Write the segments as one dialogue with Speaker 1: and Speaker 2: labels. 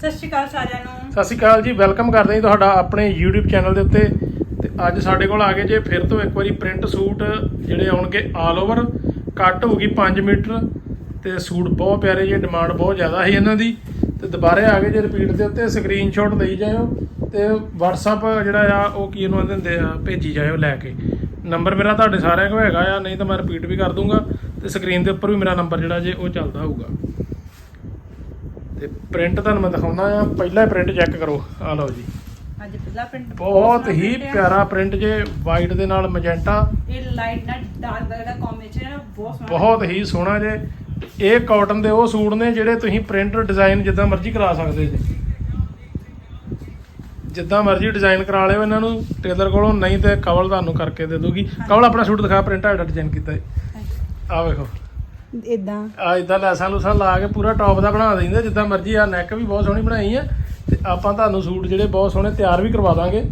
Speaker 1: ਸਤਿ ਸ਼੍ਰੀ ਅਕਾਲ ਸਾਰਿਆਂ ਨੂੰ।
Speaker 2: ਸਤਿ ਸ਼੍ਰੀ ਅਕਾਲ ਜੀ, ਵੈਲਕਮ ਕਰਦੇ ਹਾਂ ਤੁਹਾਡਾ ਆਪਣੇ YouTube ਚੈਨਲ ਦੇ ਉੱਤੇ। ਤੇ ਅੱਜ ਸਾਡੇ ਕੋਲ ਆ ਗਏ ਜੇ, ਫਿਰ ਤੋਂ ਇੱਕ ਵਾਰੀ ਪ੍ਰਿੰਟ ਸੂਟ ਜਿਹੜੇ ਆਉਣਗੇ ਆਲ ਓਵਰ ਕੱਟ ਹੋਊਗੀ 5 ਮੀਟਰ, ਤੇ ਸੂਟ ਬਹੁਤ ਪਿਆਰੇ ਜੇ, ਡਿਮਾਂਡ ਬਹੁਤ ਜ਼ਿਆਦਾ ਸੀ ਇਹਨਾਂ ਦੀ। ਤੇ ਦੁਬਾਰੇ ਆ ਗਏ ਜੇ ਰਿਪੀਟ ਦੇ ਉੱਤੇ ਸਕਰੀਨਸ਼ਾਟ ਲਈ ਜਾਇਓ। ਤੇ WhatsApp ਜਿਹੜਾ ਆ, ਉਹ ਕੀ ਇਹਨੂੰ ਦਿੰਦੇ ਆ, ਭੇਜੀ ਜਾਇਓ ਲੈ ਕੇ। ਨੰਬਰ ਮੇਰਾ ਤੁਹਾਡੇ ਸਾਰਿਆਂ ਕੋਲ ਹੈਗਾ ਆ, ਨਹੀਂ ਤਾਂ ਮੈਂ ਰਿਪੀਟ ਵੀ ਕਰ ਦੂੰਗਾ। ਤੇ ਸਕਰੀਨ ਦੇ ਉੱਪਰ ਵੀ ਮੇਰਾ ਨੰਬਰ ਜਿਹੜਾ ਜੇ, ਉਹ ਚੱਲਦਾ ਹੋਊਗਾ। ਤੇ ਪ੍ਰਿੰਟ ਤੁਹਾਨੂੰ ਮੈਂ ਦਿਖਾਉਣਾ ਆ। ਪਹਿਲਾ ਪ੍ਰਿੰਟ ਚੈੱਕ ਕਰੋ। ਆ ਲਓ ਜੀ।
Speaker 1: ਅੱਜ ਪਹਿਲਾ ਪ੍ਰਿੰਟ
Speaker 2: ਬਹੁਤ ਹੀ ਪਿਆਰਾ ਪ੍ਰਿੰਟ ਜੇ ਵਾਈਟ ਦੇ ਨਾਲ ਮੈਜੈਂਟਾ
Speaker 1: ਇਹ ਲਾਈਟ ਨਾਲ ਡਾਰਕ ਕਲਰ ਦਾ ਕੰਬੀਨੇਸ਼ਨ ਹੈ ਬਹੁਤ ਸੋਹਣਾ।
Speaker 2: ਬਹੁਤ ਹੀ ਸੋਹਣਾ ਜੇ। ਇਹ ਕਾਟਨ ਦੇ ਉਹ ਸੂਟ ਨੇ ਜਿਹੜੇ ਤੁਸੀਂ ਪ੍ਰਿੰਟ ਡਿਜ਼ਾਈਨ ਜਿੱਦਾਂ ਮਰਜ਼ੀ ਕਰਾ ਸਕਦੇ ਜੀ। ਜਿੱਦਾਂ ਮਰਜ਼ੀ ਡਿਜ਼ਾਈਨ ਕਰਾ ਲਿਓ ਇਹਨਾਂ ਨੂੰ। ਟੇਲਰ ਕੋਲੋਂ ਨਹੀਂ ਤੇ ਕਵਲ ਤੁਹਾਨੂੰ ਕਰਕੇ ਦੇ ਦੂਗੀ। ਕਵਲ ਆਪਣਾ ਸੂਟ ਦਿਖਾ ਪ੍ਰਿੰਟ ਆਡਾ ਡਿਜ਼ਾਈਨ ਕੀਤਾ ਹੈ ਆ ਵੇਖੋ।
Speaker 1: ਇਦਾਂ
Speaker 2: ਆ ਇਦਾਂ ਲੈਸਾਂ ਲੂਸਾਂ ਲਾ ਕੇ ਪੂਰਾ ਟੌਪ ਦਾ ਬਣਾ ਦਿੰਦੇ ਜਿੱਦਾਂ ਮਰਜ਼ੀ ਆ ਨੈਕ ਵੀ ਬਹੁਤ ਸੋਹਣੀ ਬਣਾਈ ਆ ਤੇ ਆਪਾਂ ਤੁਹਾਨੂੰ ਸੂਟ ਜਿਹੜੇ ਬਹੁਤ ਸੋਹਣੇ ਤਿਆਰ ਵੀ ਕਰਵਾ ਦਾਂਗੇ।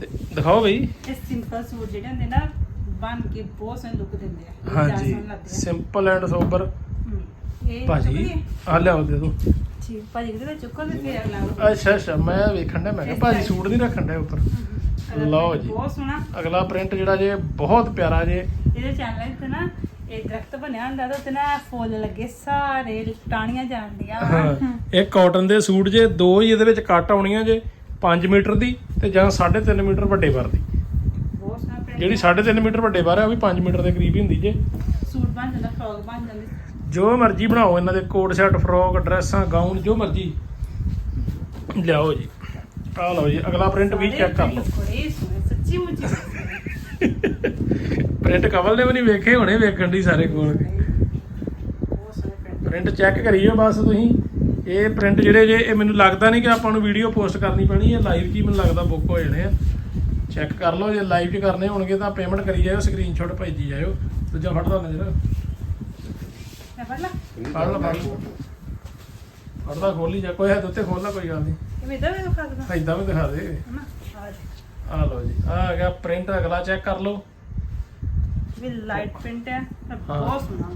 Speaker 2: ਤੇ ਦਿਖਾਓ ਬਈ।
Speaker 1: ਇਹ ਸਿੰਪਲ ਸੂਟ ਜਿਹੜੇ ਹੁੰਦੇ ਨਾ ਬਣ ਕੇ ਬਹੁਤ ਸੋਹਣੇ ਲੁੱਕ ਦਿੰਦੇ ਆ।
Speaker 2: ਹਾਂਜੀ ਸਿੰਪਲ ਐਂਡ ਸੋਬਰ ਭਾਜੀ? ਆ ਲਿਆਓ ਦੇ ਦੋ
Speaker 1: ਠੀਕ ਭਾਜੀ ਕਿਤੇ ਚੁੱਕੋਗੇ ਫਿਰ ਅਗਲਾ
Speaker 2: ਅੱਛਾ ਅੱਛਾ ਮੈਂ ਵੇਖਣ ਦਾ ਮੈਂ ਕਿਹਾ ਭਾਜੀ ਸੂਟ ਨਹੀਂ ਰੱਖਣ ਦਾ ਉੱਪਰ।
Speaker 1: ਅਗਲਾ
Speaker 2: ਲਓ
Speaker 1: print
Speaker 2: ਜੀ।
Speaker 1: ਬਹੁਤ ਸੋਹਣਾ।
Speaker 2: ਅਗਲਾ ਪ੍ਰਿੰਟ ਜਿਹੜਾ ਜੇ ਬਹੁਤ ਪਿਆਰਾ ਜੇ।
Speaker 1: ਇਹਦੇ ਚੈਨਲ ਤੇ ਨਾ ਇਹ ਦਰਖਤ ਬਣਿਆ ਹੁੰਦਾ ਤਾਂ ਉੱਤੇ ਨਾ ਫੁੱਲ ਲੱਗੇ ਸਾਰੇ ਟਾਣੀਆਂ ਜਾਂਦੀਆਂ
Speaker 2: ਹਾਂ ਇਹ ਕਾਟਨ ਦੇ ਸੂਟ ਜੇ ਦੋ ਹੀ ਇਹਦੇ ਵਿੱਚ ਕੱਟ ਆਉਣੀਆਂ ਜੇ 5 ਮੀਟਰ ਦੀ ਤੇ ਜਾਂ 3.5 ਮੀਟਰ ਵੱਡੇ ਬਾਰ ਦੀ।
Speaker 1: ਬਹੁਤ ਸੋਹਣਾ print
Speaker 2: ਜਿਹੜੀ 3.5 ਮੀਟਰ ਵੱਡੇ ਬਾਰ ਹੈ ਉਹ ਵੀ 5 ਮੀਟਰ ਦੇ ਕਰੀਬ ਹੀ ਹੁੰਦੀ ਜੇ।
Speaker 1: ਸੂਟ ਬਣ ਜਾਂਦਾ ਫਰੋਕ ਬਣ ਜਾਂਦੀ।
Speaker 2: ਜੋ ਮਰਜ਼ੀ ਬਣਾਓ ਇਹਨਾਂ ਦੇ ਕੋਟ ਸੈਟ ਫਰੋਕ ਡਰੈਸਾਂ ਗਾਊਨ ਜੋ ਮਰਜ਼ੀ। ਲਿਆਓ ਜੀ। ਆਹ ਲਓ ਜੀ ਅਗਲਾ ਪ੍ਰਿੰਟ ਵੀ ਚੈੱਕ ਕਰ ਲਓ।
Speaker 1: ਬੜੇ ਸੋਹਣੇ ਸੱਚੀ ਮੁੱਚੀ
Speaker 2: ਪ੍ਰਿੰਟ ਕਵਲ ਨੇ ਵੀ ਨਹੀਂ ਵੇਖੇ ਹੋਣੇ ਵੇਖਣ ਦੀ ਸਾਰੇ ਕੋਲ।
Speaker 1: ਬਹੁਤ ਸੋਹਣੇ print
Speaker 2: ਪ੍ਰਿੰਟ ਚੈੱਕ ਕਰੀਓ ਬਸ ਤੁਸੀਂ। ਇਹ ਪ੍ਰਿੰਟ ਜਿਹੜੇ ਜੇ ਇਹ ਮੈਨੂੰ ਲੱਗਦਾ ਨਹੀਂ ਕਿ ਆਪਾਂ ਨੂੰ ਵੀਡੀਓ ਪੋਸਟ ਕਰਨੀ ਪੈਣੀ ਹੈ ਲਾਈਵ 'ਚ ਹੀ ਮੈਨੂੰ ਲੱਗਦਾ ਬੁੱਕ ਹੋ ਜਾਣੇ ਆ। ਚੈੱਕ ਕਰ ਲਓ ਜੇ ਲਾਈਵ 'ਚ ਕਰਨੇ ਹੋਣਗੇ ਤਾਂ ਪੇਮੈਂਟ ਕਰੀ ਜਾਇਓ ਸਕਰੀਨਸ਼ਾਟ ਭੇਜੀ ਜਾਇਓ। ਦੂਜਾ ਫੜਦਾ ਨਜ਼ਰ।
Speaker 1: ਮੈਂ ਫੜ ਲਾ?
Speaker 2: ਫੜ ਲਾ ਫੜ ਲਾ। ਫੜਦਾ ਖੋਲੀ ਜਾ ਕੋਈ ਹੈ ਉੱਤੇ ਖੋਲਣਾ ਕੋਈ ਗੱਲ ਨਹੀਂ
Speaker 1: ਇਹ ਮੇਰਾ ਵੀ ਖਾ ਦਣਾ।
Speaker 2: ਐਦਾਂ ਵੀ ਦਿਖਾ ਦੇ।
Speaker 1: ਹਨਾ ਆ ਜੀ।
Speaker 2: ਆ ਲਓ ਜੀ ਆ ਆ ਗਿਆ ਪ੍ਰਿੰਟ ਅਗਲਾ ਚੈੱਕ ਕਰ ਲਓ।
Speaker 1: ਵੀ ਲਾਈਟ ਪ੍ਰਿੰਟ ਹੈ ਤਾਂ। ਬਹੁਤ ਸੋਹਣਾ।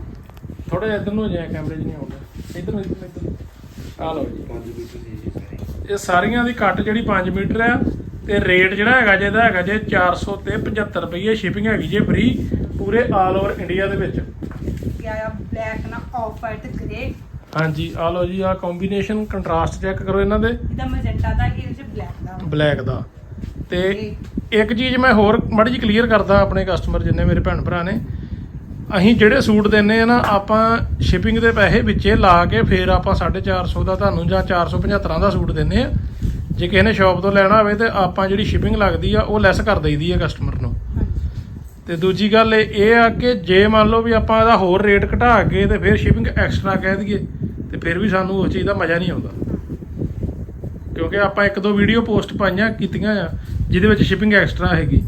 Speaker 2: ਥੋੜਾ ਜਿਹਾ ਇੱਧਰ ਨੂੰ ਜਾਏ ਕੈਮਰੇ 'ਚ ਨਹੀਂ ਆਉਂਦਾ ਇੱਧਰ ਨੂੰ ਇੱਧਰ ਨੂੰ, ਨੂੰ। ਆ ਲਓ ਜੀ।
Speaker 3: 5 ਮੀਟਰ ਜੀ ਸਾਰੇ।
Speaker 2: ਇਹ ਸਾਰੀਆਂ ਦੀ ਕੱਟ ਜਿਹੜੀ 5 ਮੀਟਰ ਆ ਤੇ ਰੇਟ ਜਿਹੜਾ ਹੈਗਾ ਜੇ ਇਹਦਾ ਹੈਗਾ ਜੇ 400 ਤੇ 75 ਰੁਪਏ ਸ਼ਿਪਿੰਗ ਹੈਗੀ ਜੇ ਫ੍ਰੀ ਪੂਰੇ ਆਲ ਓਵਰ ਇੰਡੀਆ ਦੇ ਵਿੱਚ।
Speaker 1: ਗਿਆ ਆ ਬਲੈਕ ਨਾਲ ਆਫ ਵਾਈਟ ਗ੍ਰੇ
Speaker 2: ਹਾਂਜੀ ਆ ਲਓ ਜੀ ਆ ਕੰਬੀਨੇਸ਼ਨ ਕੰਟਰਾਸਟ ਚੈੱਕ ਕਰੋ ਇਹਨਾਂ ਦੇ।
Speaker 1: ਇਹਦਾ ਮੈਜੈਂਟਾ ਦਾ ਇਹ ਵਿੱਚ ਬਲੈਕ ਦਾ।
Speaker 2: ਬਲੈਕ ਦਾ। ਤੇ ਇੱਕ ਚੀਜ਼ ਮੈਂ ਹੋਰ ਮਾੜੀ ਜਿਹੀ ਕਲੀਅਰ ਕਰਦਾ ਆਪਣੇ ਕਸਟਮਰ ਜਿੰਨੇ ਮੇਰੇ ਭੈਣ ਭਰਾ ਨੇ। ਅਸੀਂ ਜਿਹੜੇ ਸੂਟ ਦਿੰਨੇ ਆ ਨਾ ਆਪਾਂ ਸ਼ਿਪਿੰਗ ਦੇ ਪੈਸੇ ਵਿੱਚੇ ਲਾ ਕੇ ਫਿਰ ਆਪਾਂ 450 ਦਾ ਤੁਹਾਨੂੰ ਜਾਂ 475 ਦਾ ਸੂਟ ਦਿੰਨੇ ਆ। ਜੇ ਕਿਸੇ ਨੇ ਸ਼ਾਪ ਤੋਂ ਲੈਣਾ ਹੋਵੇ ਤੇ ਆਪਾਂ ਜਿਹੜੀ ਸ਼ਿਪਿੰਗ ਲੱਗਦੀ ਆ ਉਹ ਲੈਸ ਕਰ ਦਈਦੀ ਆ ਕਸਟਮਰ ਨੂੰ। ਤੇ ਦੂਜੀ ਗੱਲ ਇਹ ਆ ਕਿ ਜੇ ਮੰਨ ਲਓ ਵੀ ਆਪਾਂ ਇਹਦਾ ਹੋਰ ਰੇਟ ਘਟਾ ਕੇ ਤੇ ਫਿਰ ਸ਼ਿਪਿੰਗ ਐਕਸਟਰਾ ਕਹਿ ਦਈਏ ਫਿਰ ਵੀ ਸਾਨੂੰ ਉਸ ਚੀਜ਼ ਦਾ ਮਜ਼ਾ ਨਹੀਂ ਆਉਂਦਾ। ਕਿਉਂਕਿ ਆਪਾਂ ਇੱਕ ਦੋ ਵੀਡੀਓ ਪੋਸਟ ਪਾਈਆਂ ਕੀਤੀਆਂ ਆ ਜਿਹਦੇ ਵਿੱਚ ਸ਼ਿਪਿੰਗ ਐਕਸਟਰਾ ਹੈਗੀ।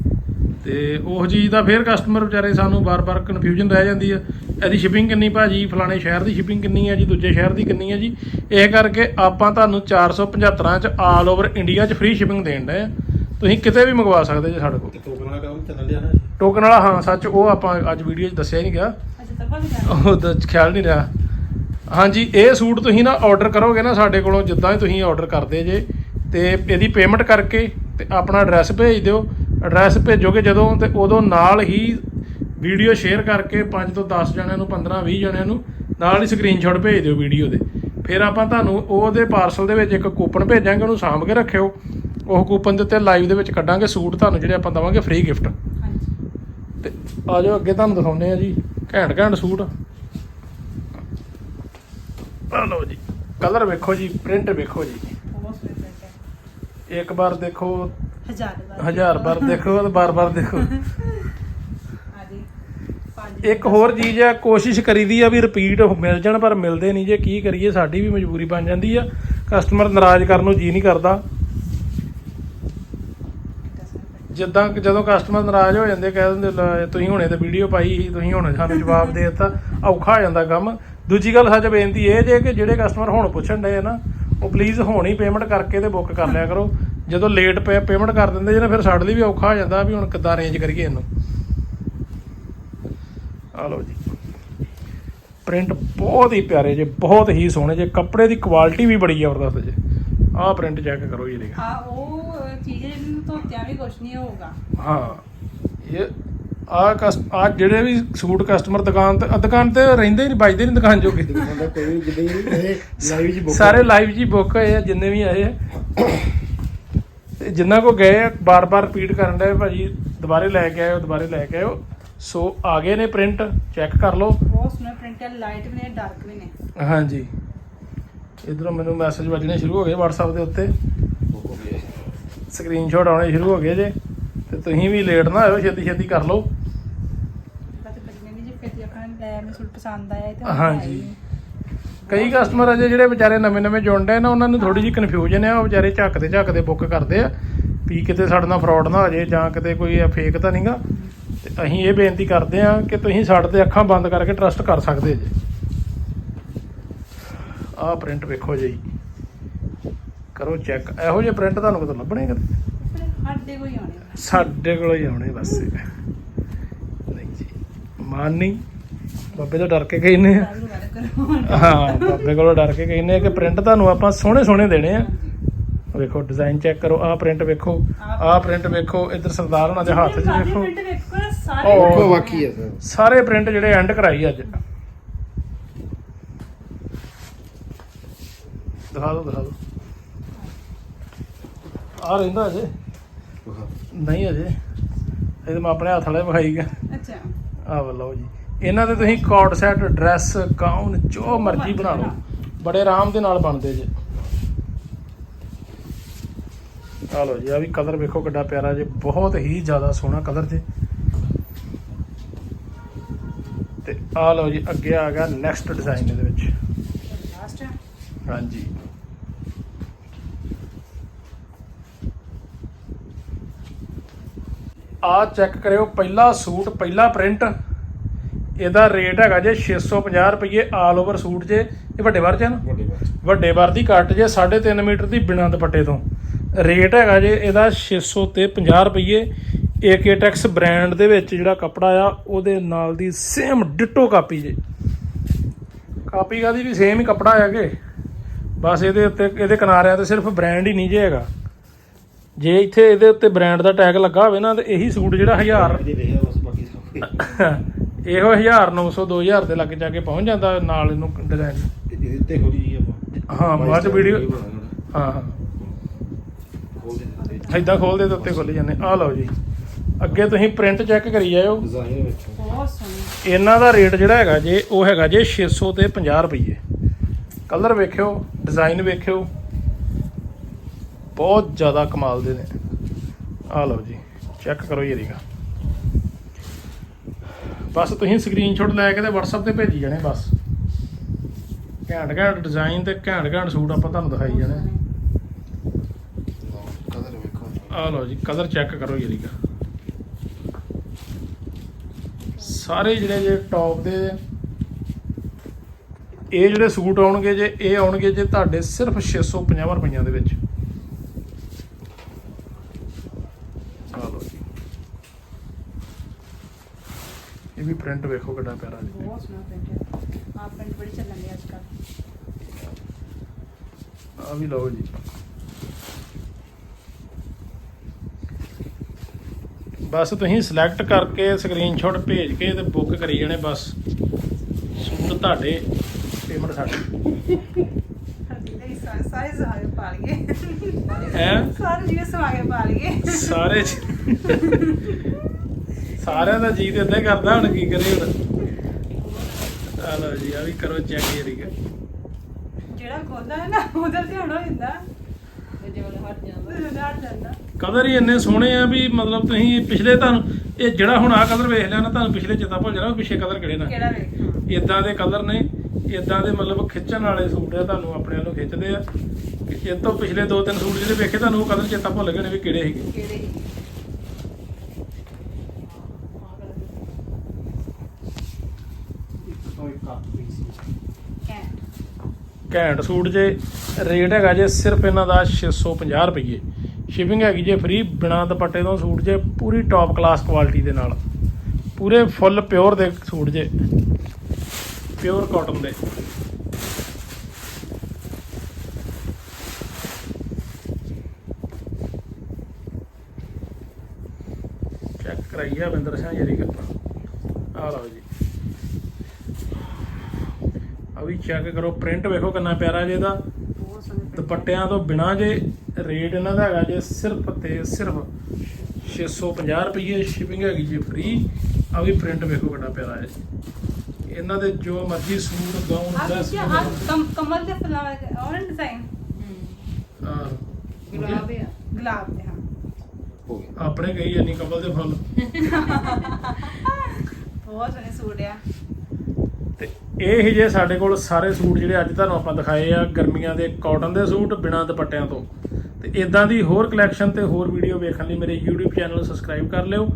Speaker 2: ਤੇ ਉਹ ਚੀਜ਼ ਦਾ ਫਿਰ ਕਸਟਮਰ ਵਿਚਾਰੇ ਸਾਨੂੰ ਬਾਰ-ਬਾਰ ਕਨਫਿਊਜ਼ਨ ਰਹਿ ਜਾਂਦੀ ਆ। ਇਹਦੀ ਸ਼ਿਪਿੰਗ ਕਿੰਨੀ ਭਾਜੀ? ਫਲਾਣੇ ਸ਼ਹਿਰ ਦੀ ਸ਼ਿਪਿੰਗ ਕਿੰਨੀ ਆ ਜੀ? ਦੂਜੇ ਸ਼ਹਿਰ ਦੀ ਕਿੰਨੀ ਆ ਜੀ? ਇਹ ਕਰਕੇ ਆਪਾਂ ਤੁਹਾਨੂੰ 475 ਚ ਆਲ ਓਵਰ ਇੰਡੀਆ ਚ ਫ੍ਰੀ ਸ਼ਿਪਿੰਗ ਦੇਣ ਡਏ ਆ। ਤੁਸੀਂ ਕਿਤੇ ਵੀ ਮੰਗਵਾ ਸਕਦੇ ਜੀ ਸਾਡੇ ਕੋਲ।
Speaker 3: ਟੋਕਨ ਵਾਲਾ ਕੰਮ ਚੱਲਣ ਡਿਆ ਨਾ
Speaker 2: ਟੋਕਨ ਵਾਲਾ ਹਾਂ ਸੱਚ ਉਹ ਆਪਾਂ ਅੱਜ ਵੀਡੀਓ 'ਚ ਦੱਸਿਆ ਹੀ ਨਹੀਂ ਗਿਆ।
Speaker 1: ਅੱਛਾ ਤਾਂ ਭੁੱਲ ਗਿਆ।
Speaker 2: ਉਹ ਤਾਂ ਖਿਆਲ ਨਹੀਂ ਰਿਹਾ। ਹਾਂਜੀ ਇਹ ਸੂਟ ਤੁਸੀਂ ਨਾ ਆਰਡਰ ਕਰੋਗੇ ਨਾ ਸਾਡੇ ਕੋਲੋਂ ਜਿੱਦਾਂ ਹੀ ਤੁਸੀਂ ਆਰਡਰ ਕਰਦੇ ਜੇ ਤੇ ਇਹਦੀ ਪੇਮੈਂਟ ਕਰਕੇ ਤੇ ਆਪਣਾ ਐਡਰੈਸ ਭੇਜ ਦਿਓ। ਐਡਰੈਸ ਭੇਜੋਗੇ ਜਦੋਂ ਤੇ ਉਦੋਂ ਨਾਲ ਹੀ ਵੀਡੀਓ ਸ਼ੇਅਰ ਕਰਕੇ 5 ਤੋਂ 10 ਜਣਿਆਂ ਨੂੰ 15 20 ਜਣਿਆਂ ਨੂੰ ਨਾਲ ਹੀ ਸਕਰੀਨਸ਼ਾਟ ਭੇਜ ਦਿਓ ਵੀਡੀਓ ਦੇ। ਫਿਰ ਆਪਾਂ ਤੁਹਾਨੂੰ ਉਹਦੇ ਪਾਰਸਲ ਦੇ ਵਿੱਚ ਇੱਕ ਕੂਪਨ ਭੇਜਾਂਗੇ ਉਹਨੂੰ ਸਾਂਭ ਕੇ ਰੱਖਿਓ। ਉਹ ਕੂਪਨ ਦੇ ਉੱਤੇ ਲਾਈਵ ਦੇ ਵਿੱਚ ਕੱਢਾਂਗੇ ਸੂਟ ਤੁਹਾਨੂੰ ਜਿਹੜੇ ਆਪਾਂ ਦਵਾਂਗੇ ਫ੍ਰੀ ਗਿਫਟ
Speaker 1: ਹਾਂਜੀ।
Speaker 2: ਤੇ ਆ ਜਾਓ ਅੱਗੇ ਤੁਹਾਨੂੰ ਦਿਖਾਉਂਦੇ ਆ ਜੀ ਘੈਂਟ ਘੈਂਟ ਸੂਟ। ਆ ਲਓ ਜੀ। ਕਲਰ ਵੇਖੋ ਜੀ ਪ੍ਰਿੰਟ ਵੇਖੋ ਜੀ। ਇੱਕ ਵਾਰ ਦੇਖੋ
Speaker 1: ਹਜ਼ਾਰ ਵਾਰ।
Speaker 2: ਹਜ਼ਾਰ ਵਾਰ ਦੇਖੋ ਤੇ ਬਾਰ-ਬਾਰ ਦੇਖੋ। ਇੱਕ ਹੋਰ ਚੀਜ਼ ਆ ਕੋਸ਼ਿਸ਼ ਕਰੀਦੀ ਆ ਵੀ ਰਿਪੀਟ ਮਿਲ ਜਾਣ ਪਰ ਮਿਲਦੇ ਨਹੀਂ ਜੇ। ਕੀ ਕਰੀਏ ਸਾਡੀ ਵੀ ਮਜਬੂਰੀ ਬਣ ਜਾਂਦੀ ਆ। ਕਸਟਮਰ ਨਾਰਾਜ਼ ਕਰਨ ਨੂੰ ਜੀ ਨਹੀਂ ਕਰਦਾ। ਜਿੱਦਾਂ ਜਦੋਂ ਕਸਟਮਰ ਨਾਰਾਜ਼ ਹੋ ਜਾਂਦੇ ਕਹਿ ਦਿੰਦੇ ਤੁਸੀਂ ਹੁਣੇ ਤੇ ਵੀਡੀਓ ਪਾਈ ਸੀ ਤੁਸੀਂ ਹੁਣ ਸਾਨੂੰ ਜਵਾਬ ਦੇ ਦਿੱਤਾ। ਔਖਾ ਹੋ ਜਾਂਦਾ ਕੰਮ। ਦੂਜੀ ਗੱਲ ਸੱਚ ਬੇਨਤੀ ਇਹ ਜੇ ਕਿ ਜਿਹੜੇ ਕਸਟਮਰ ਹੁਣ ਪੁੱਛਣ ਡਏ ਆ ਨਾ ਉਹ ਪਲੀਜ਼ ਹੁਣ ਹੀ ਪੇਮੈਂਟ ਕਰਕੇ ਤੇ ਬੁੱਕ ਕਰ ਲਿਆ ਕਰੋ। ਜਦੋਂ ਲੇਟ ਪੇਮੈਂਟ ਕਰ ਦਿੰਦੇ ਜੇ ਨਾ ਫਿਰ ਸਾਡੇ ਲਈ ਵੀ ਔਖਾ ਹੋ ਜਾਂਦਾ ਵੀ ਹੁਣ ਕਿੱਦਾਂ ਅਰੇਂਜ ਕਰੀਏ ਇਹਨੂੰ। ਆ ਲਓ ਜੀ। ਪ੍ਰਿੰਟ ਬਹੁਤ ਹੀ ਪਿਆਰੇ ਜੇ ਬਹੁਤ ਹੀ ਸੋਹਣੇ ਜੇ ਕੱਪੜੇ ਦੀ ਕੁਆਲਿਟੀ ਵੀ ਬੜੀ ਜ਼ਬਰਦਸਤ ਜੇ। ਆਹ ਪ੍ਰਿੰਟ ਚੈੱਕ ਕਰੋ ਜੀ ਦੇਖੋ
Speaker 1: ਆ ਉਹ ਚੀਜ਼ ਇਹਨੂੰ ਧੋਤਿਆਂ ਵੀ ਕੁਛ ਨਹੀਂ ਹੋਊਗਾ।
Speaker 2: ਹਾਂ ਇਹ ਆ ਕਸ ਆ ਜਿਹੜੇ ਵੀ ਸੂਟ ਕਸਟਮਰ ਦੁਕਾਨ ਤੇ ਦੁਕਾਨ ਤੇ ਰਹਿੰਦੇ ਹੀ ਨਹੀਂ ਬਜਦੇ ਨਹੀਂ ਦੁਕਾਨ ਜੋਗੇ।
Speaker 3: ਬੰਦਾ ਕੋਈ ਵੀ ਜਿੱਦਾਂ ਹੀ ਇਹ ਲਾਈਵ ਜੀ ਬੁੱਕ
Speaker 2: ਸਾਰੇ ਲਾਈਵ ਜੀ ਬੁੱਕ ਹੋਏ ਆ ਜਿੰਨੇ ਵੀ ਆਏ ਆ। ਤੇ ਜਿੰਨਾ ਕੋ ਗਏ ਆ ਬਾਰ-ਬਾਰ ਰਿਪੀਟ ਕਰਨ ਦੇ ਭਾਜੀ ਦੁਬਾਰੇ ਲੈ ਕੇ ਆਇਓ ਦੁਬਾਰੇ ਲੈ ਕੇ ਆਇਓ। ਸੋ ਆ ਗਏ ਨੇ ਪ੍ਰਿੰਟ ਚੈੱਕ ਕਰ ਲਓ।
Speaker 1: ਬਹੁਤ ਸੋਹਣਾ ਪ੍ਰਿੰਟ ਹੈ ਲਾਈਟ ਵੀ ਨੇ ਡਾਰਕ ਵੀ ਨੇ।
Speaker 2: ਹਾਂਜੀ। ਇਧਰੋਂ ਮੈਨੂੰ ਮੈਸੇਜ ਵੱਜਣੇ ਸ਼ੁਰੂ ਹੋ ਗਏ WhatsApp ਦੇ ਉੱਤੇ। ਸਕਰੀਨਸ਼ਾਟ ਆਉਣੇ ਸ਼ੁਰੂ ਹੋ ਗਏ ਜੇ। ਤੇ ਤੁਸੀਂ ਵੀ ਲੇਟ ਨਾ ਹੋਇਓ ਛੇਤੀ ਛੇਤੀ ਕਰ ਲਓ
Speaker 1: ਬਸ ਬੱਚੇ ਨੇ ਜੇ ਫਿਰ ਆਪਣਾ ਲੈ ਮੈਨੂੰ ਸੂਟ ਪਸੰਦ ਆਇਆ ਇਹ ਤਾਂ
Speaker 2: ਹਾਂਜੀ। ਕਈ ਕਸਟਮਰ ਅਜੇ ਜਿਹੜੇ ਵਿਚਾਰੇ ਨਵੇਂ-ਨਵੇਂ ਜੁੜਦੇ ਨਾ ਉਹਨਾਂ ਨੂੰ ਥੋੜੀ ਜਿਹੀ ਕਨਫਿਊਜ਼ਨ ਆ ਉਹ ਵਿਚਾਰੇ ਝੱਕਦੇ ਝੱਕਦੇ ਬੁੱਕ ਕਰਦੇ ਆ ਵੀ ਕਿਤੇ ਸਾਡੇ ਨਾਲ ਫਰਾਡ ਨਾ ਹੋ ਜਾਏ ਜਾਂ ਕਿਤੇ ਕੋਈ ਫੇਕ ਤਾਂ ਨਹੀਂਗਾ ਤੇ ਅਸੀਂ ਇਹ ਬੇਨਤੀ ਕਰਦੇ ਆ ਕਿ ਤੁਸੀਂ ਸਾਡੇ ਤੇ ਅੱਖਾਂ ਬੰਦ ਕਰਕੇ ਟਰਸਟ ਕਰ ਸਕਦੇ ਜੇ। ਆਹ ਪ੍ਰਿੰਟ ਵੇਖੋ ਜੀ। ਕਰੋ ਚੈੱਕ ਇਹੋ ਜਿਹੇ ਪ੍ਰਿੰਟ ਤੁਹਾਨੂੰ ਕਿਤੇ ਲੱਭਣੇ ਕਿਤੇ
Speaker 1: ਸਾਡੇ ਕੋਈ ਆਉਣੇ
Speaker 2: ਸਾਡੇ ਕੋਲ ਹੀ ਆਉਣੇ ਬਸ। ਨਹੀਂ ਜੀ। ਮਾਨ ਨਹੀਂ ਬਾਬੇ ਤੋਂ ਡਰ ਕੇ ਕਹਿੰਦੇ ਆ। ਹਾਂ ਬਾਬੇ ਕੋਲੋਂ ਡਰ ਕੇ ਕਹਿੰਦੇ ਆ ਕਿ ਪ੍ਰਿੰਟ ਤੁਹਾਨੂੰ ਆਪਾਂ ਸੋਹਣੇ ਸੋਹਣੇ ਦੇਣੇ ਆ। ਵੇਖੋ ਡਿਜ਼ਾਈਨ ਚੈੱਕ ਕਰੋ ਆਹ ਪ੍ਰਿੰਟ ਵੇਖੋ ਆਹ ਪ੍ਰਿੰਟ ਵੇਖੋ ਇੱਧਰ ਸਰਦਾਰ ਉਹਨਾਂ ਦੇ ਹੱਥ 'ਚ ਵੇਖੋ।
Speaker 3: ਬੁੱਕ ਹੈ ਸਾਰੇ।
Speaker 2: ਪ੍ਰਿੰਟ ਜਿਹੜੇ ਐਂਡ ਕਰਾਈ ਅੱਜ। ਦਿਖਾ ਦਿਓ ਦਿਖਾ ਦਿਓ। ਆ ਰਹਿੰਦਾ ਅਜੇ। ਨਹੀਂ ਅਜੇ। ਇਹ ਤਾਂ ਮੈਂ ਆਪਣੇ ਹੱਥ ਵਾਲੇ ਵਿਖਾਈ ਗਿਆ।
Speaker 1: ਅੱਛਾ।
Speaker 2: ਆ ਲਓ ਜੀ। ਇਹਨਾਂ ਦੇ ਤੁਸੀਂ ਕੋਟ ਸੈਟ ਡਰੈਸ ਗਾਊਨ ਜੋ ਮਰਜ਼ੀ ਬਣਾ ਲਓ। ਬੜੇ ਆਰਾਮ ਦੇ ਨਾਲ ਬਣਦੇ ਜੇ। ਆ ਲਓ ਜੀ ਆ ਵੀ ਕਲਰ ਵੇਖੋ ਕਿੱਡਾ ਪਿਆਰਾ ਜੇ। ਬਹੁਤ ਹੀ ਜ਼ਿਆਦਾ ਸੋਹਣਾ ਕਲਰ ਜੇ। ਤੇ ਆ ਲਓ ਜੀ ਅੱਗੇ ਆ ਗਿਆ ਨੈਕਸਟ ਡਿਜ਼ਾਈਨ ਇਹਦੇ ਵਿੱਚ।
Speaker 1: ਲਾਸਟ
Speaker 2: ਹਾਂਜੀ। ਆ ਚੈੱਕ ਕਰਿਓ ਪਹਿਲਾ ਸੂਟ ਪਹਿਲਾ ਪ੍ਰਿੰਟ ਇਹਦਾ ਰੇਟ ਹੈਗਾ ਜੇ 650 ਰੁਪਏ ਆਲ ਓਵਰ ਸੂਟ ਜੇ ਇਹ ਵੱਡੇ ਵਰ ਚ ਹੈ ਨਾ?
Speaker 3: ਵੱਡੀ ਬਾਤ
Speaker 2: ਵੱਡੇ ਵਰ ਦੀ ਕੱਟ ਜੇ 3.5 ਮੀਟਰ ਦੀ ਬਿਨਾਂ ਦੁਪੱਟੇ ਤੋਂ। ਰੇਟ ਹੈਗਾ ਜੇ ਇਹਦਾ 600 ਤੇ 50 ਰੁਪਏ ਏਕੇਟੈਕਸ ਬ੍ਰਾਂਡ ਦੇ ਵਿੱਚ ਜਿਹੜਾ ਕੱਪੜਾ ਆ ਉਹਦੇ ਨਾਲ ਦੀ ਸੇਮ ਡਿਟੋ ਕਾਪੀ ਜੇ। ਕਾਪੀ ਕਾਦੀ ਵੀ ਸੇਮ ਹੀ ਕੱਪੜਾ ਆ ਕਿ ਬਸ ਇਹਦੇ ਉੱਤੇ ਇਹਦੇ ਕਿਨਾਰਿਆਂ ਤੇ ਸਿਰਫ ਬ੍ਰਾਂਡ ਹੀ ਨਹੀਂ ਜੇ ਹੈਗਾ। ਜੇ ਇੱਥੇ ਇਹਦੇ ਉੱਤੇ ਬ੍ਰਾਂਡ ਦਾ ਟੈਗ ਲੱਗਾ ਹੋਵੇ ਨਾ ਤੇ ਇਹੀ ਸੂਟ ਜਿਹੜਾ 1000
Speaker 3: ਦੀ ਰਿਹਾ ਬਸ ਬਾਕੀ ਸਭ।
Speaker 2: ਇਹੋ 1000 900 2000 ਦੇ ਲੱਗ ਜਾ ਕੇ ਪਹੁੰਚ ਜਾਂਦਾ ਨਾਲ ਇਹਨੂੰ ਡਿਜ਼ਾਈਨ
Speaker 3: ਇਹਦੇ ਉੱਤੇ ਖੋਲੀ ਜੀ ਆਪਾਂ
Speaker 2: ਹਾਂ, ਬਾਅਦ ਚ video- ਹਾਂ ਹਾਂ।
Speaker 3: ਖੋਲ ਦੇ ਦਿੱਤੇ
Speaker 2: ਏਦਾਂ ਖੋਲਦੇ ਤੇ ਉੱਤੇ ਖੁੱਲ ਜਾਂਦੇ। ਆ ਲਓ ਜੀ। ਅੱਗੇ ਤੁਸੀਂ ਪ੍ਰਿੰਟ ਚੈੱਕ ਕਰੀ ਜਾਇਓ।
Speaker 3: ਡਿਜ਼ਾਈਨ ਵਿੱਚ।
Speaker 1: ਬਹੁਤ ਸੋਹਣੀ।
Speaker 2: ਇਹਨਾਂ ਦਾ ਰੇਟ ਜਿਹੜਾ ਹੈਗਾ ਜੇ ਉਹ ਹੈਗਾ ਜੇ 600 ਤੇ 50 ਰੁਪਏ ਕਲਰ ਵੇਖਿਓ ਡਿਜ਼ਾਈਨ ਵੇਖਿਓ। ਬਹੁਤ ਜ਼ਿਆਦਾ ਕਮਾਲ ਦੇ ਨੇ। ਆ ਲਓ ਜੀ। ਚੈੱਕ ਕਰੋ ਜੀ ਰੀਗਾ ਬਸ ਤੁਸੀਂ ਸਕਰੀਨਸ਼ਾਟ ਲੈ ਕੇ ਤੇ WhatsApp ਤੇ ਭੇਜੀ ਜਾਣੇ ਬਸ। ਘੈਂਟ ਘੈਂਟ ਡਿਜ਼ਾਈਨ ਤੇ ਘੈਂਟ ਘੈਂਟ ਸੂਟ ਆਪਾਂ ਤੁਹਾਨੂੰ ਦਿਖਾਈ ਜਾਣੇ।
Speaker 3: ਕਲਰ ਵੇਖੋ
Speaker 2: ਆ ਲਓ ਜੀ ਕਲਰ ਚੈੱਕ ਕਰੋ ਜੀ ਰੀਗਾ ਸਾਰੇ ਜਿਹੜੇ ਜੇ ਟੌਪ ਦੇ ਇਹ ਜਿਹੜੇ ਸੂਟ ਆਉਣਗੇ ਜੇ, ਇਹ ਆਉਣਗੇ ਜੇ ਤੁਹਾਡੇ ਸਿਰਫ 650 ਰੁਪਈਆਂ ਦੇ ਵਿੱਚ ਆ ਲਓ ਜੀ ਇਹ ਵੀ ਪ੍ਰਿੰਟ ਵੇਖੋ ਕਿੱਡਾ ਪਿਆਰਾ ਜੀ।
Speaker 1: ਬਹੁਤ ਸੋਹਣਾ ਪ੍ਰਿੰਟ ਹੈ। ਆ ਪ੍ਰਿੰਟ ਬੜੀ ਚੱਲਣ ਦੀ ਅੱਜ ਕੱਲ੍ਹ।
Speaker 2: ਆ ਵੀ ਲਓ ਜੀ। ਬਸ ਤੁਸੀਂ ਸਿਲੈਕਟ ਕਰਕੇ ਸਕਰੀਨਸ਼ਾਟ ਭੇਜ ਕੇ ਤੇ ਬੁੱਕ ਕਰੀ ਜਾਣੇ ਬਸ। ਸੂਟ ਤੁਹਾਡੇ ਪੇਮੈਂਟ ਸਾਡੀ।
Speaker 1: ਸਾਰੇ ਸਾਰੇ ਸਵਾਗੇ ਪਾ ਲਈਏ।
Speaker 2: ਹੈ?
Speaker 1: ਸਾਰੇ ਜੀ ਸਵਾਗੇ ਪਾ ਲਈਏ।
Speaker 2: ਸਾਰੇ ਜੀ- ਸਾਰਿਆਂ ਦਾ ਜੀ ਤੇ ਏਦਾਂ ਹੀ ਕਰਦਾ ਹੁਣ ਕੀ ਕਰੇ ਹੁਣ? ਆ ਲਓ ਜੀ ਆ ਵੀ ਕਰੋ ਚੈੱਕ ਜਿਹੜੀ ਕਿ
Speaker 1: ਜਿਹੜਾ ਖੋਲਦਾ ਹੈ ਨਾ ਉਹਦਾ ਧਿਆਨ ਹੋ ਜਾਂਦਾ ਤੇ ਜੇ ਉਹ ਹਟ ਜਾਂਦਾ। ਉਹ ਹਟ ਜਾਂਦਾ।
Speaker 2: ਕਲਰ ਹੀ ਇੰਨੇ ਸੋਹਣੇ ਆ ਵੀ ਮਤਲਬ ਤੁਸੀਂ ਪਿਛਲੇ ਤੁਹਾਨੂੰ ਇਹ ਜਿਹੜਾ ਹੁਣ ਆ ਕਲਰ ਵੇਖ ਲਿਆ ਨਾ ਤੁਹਾਨੂੰ ਪਿਛਲੇ ਚੇਤਾ ਭੁੱਲ ਜਾਣਾ ਪਿਛਲੇ ਕਲਰ ਕਿਹੜੇ ਨੇ?
Speaker 1: ਕਿਹੜਾ ਵੇਖ?
Speaker 2: ਇਦਾਂ ਦੇ ਕਲਰ ਨੇ ਇਦਾਂ ਦੇ ਮਤਲਬ ਖਿੱਚਣ ਵਾਲੇ ਸੂਟ ਆ ਤੁਹਾਨੂੰ ਆਪਣੇ ਵੱਲੋਂ ਖਿੱਚਦੇ ਆ। ਕਿ ਇਹ ਤੋਂ ਪਿਛਲੇ ਦੋ ਤਿੰਨ ਸੂਟ ਜਿਹੜੇ ਵੇਖੇ ਤੁਹਾਨੂੰ ਉਹ ਕਲਰ ਚੇਤਾ ਭੁੱਲ ਗਏ ਨੇ ਵੀ ਕਿਹੜੇ ਸੀਗੇ
Speaker 1: ਕਿਹੜੇ
Speaker 3: ਕੋਈ ਕਾਪੀ ਸੀ
Speaker 1: ਕੈਂਟ
Speaker 2: ਘੈਂਟ। ਸੂਟ ਜੇ ਰੇਟ ਹੈਗਾ ਜੇ ਸਿਰਫ ਇਹਨਾਂ ਦਾ 650 ਰੁਪਏ ਸ਼ਿਪਿੰਗ ਹੈਗੀ ਜੇ ਫ੍ਰੀ ਬਿਨਾ ਦੁਪੱਟੇ ਤੋਂ ਸੂਟ ਜੇ ਪੂਰੀ ਟੌਪ ਕਲਾਸ ਕੁਆਲਿਟੀ ਦੇ ਨਾਲ। ਪੂਰੇ ਫੁੱਲ ਪਿਓਰ ਦੇ ਸੂਟ ਜੇ। ਪਿਓਰ ਕਾਟਨ ਦੇ। ਚੈੱਕ ਕਰਾਈਏ ਬਿੰਦਰ ਸਿੰਘ ਜਿਹੜੀ ਕਰਨਾ ਆ ਲਓ ਜੀ। ਆ ਵੀ ਚੈੱਕ ਕਰੋ ਪ੍ਰਿੰਟ ਵੇਖੋ ਕਿੰਨਾ ਪਿਆਰਾ ਜੇ
Speaker 1: ਸੋਹਣੇ
Speaker 2: ਦੁਪੱਟਿਆਂ ਤੋਂ ਬਿਨਾ ਜੇ ਰੇਟ ਇਹਨਾਂ ਦਾ ਹੈਗਾ ਜੇ ਸਿਰਫ ਤੇ ਸਿਰਫ 650 ਰੁਪਏ ਸ਼ਿਪਿੰਗ ਹੈਗੀ ਜੀ ਫ੍ਰੀ ਆ ਵੀ ਪ੍ਰਿੰਟ ਵੇਖੋ ਕਿੰਨਾ ਪਿਆਰਾ ਹੈ ਇਹਨਾਂ ਦੇ ਜੋ ਮਰਜ਼ੀ ਸੂਟ ਗਾਊਨ
Speaker 1: ਆ
Speaker 2: ਡਰੈਸ
Speaker 1: ਕਮਲ ਦੇ ਫਲਾਵਰ ਔਰ ਡਿਜ਼ਾਈਨ
Speaker 4: ਗੁਲਾਬ ਆ।
Speaker 1: ਗੁਲਾਬ ਦੇ ਹਾਂ।
Speaker 3: ਹੋ ਗਿਆ।
Speaker 2: ਆਪਣੇ ਗਈ ਇੰਨੀ ਕਬਲ ਦੇ ਫੁੱਲ।
Speaker 1: ਬਹੁਤ ਸੋਹਣੇ ਸੂਟ ਆ।
Speaker 2: ਤੇ ਇਹ ਹੀ ਜੇ ਸਾਡੇ ਕੋਲ ਸਾਰੇ ਸੂਟ ਜਿਹੜੇ ਅੱਜ ਤੁਹਾਨੂੰ ਆਪਾਂ ਦਿਖਾਏ ਆ, ਗਰਮੀਆਂ ਦੇ ਕਾਟਨ ਦੇ ਸੂਟ, ਬਿਨਾਂ ਦੁਪੱਟਿਆਂ ਤੋਂ। ਤੇ ਇਦਾਂ ਦੀ ਹੋਰ ਕਲੈਕਸ਼ਨ ਤੇ ਹੋਰ ਵੀਡੀਓ ਵੇਖਣ ਲਈ ਮੇਰੇ YouTube ਚੈਨਲ ਨੂੰ ਸਬਸਕ੍ਰਾਈਬ ਕਰ ਲਿਓ।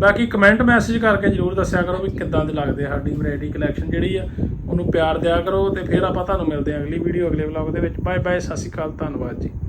Speaker 2: ਬਾਕੀ ਕਮੈਂਟ ਮੈਸੇਜ ਕਰਕੇ ਜਰੂਰ ਦੱਸਿਆ ਕਰੋ ਵੀ ਕਿੱਦਾਂ ਦੇ ਲੱਗਦੇ ਆ ਸਾਡੀ ਵੈਰਾਈਟੀ ਕਲੈਕਸ਼ਨ ਜਿਹੜੀ ਆ। ਉਹਨੂੰ ਪਿਆਰ ਦਿਆ ਕਰੋ ਤੇ ਫਿਰ ਆਪਾਂ ਤੁਹਾਨੂੰ ਮਿਲਦੇ ਆ ਅਗਲੀ ਵੀਡੀਓ ਅਗਲੇ ਵਲੌਗ ਦੇ ਵਿੱਚ। ਬਾਏ ਬਾਏ ਸਤਿ ਸ਼੍ਰੀ ਅਕਾਲ, ਧੰਨਵਾਦ ਜੀ।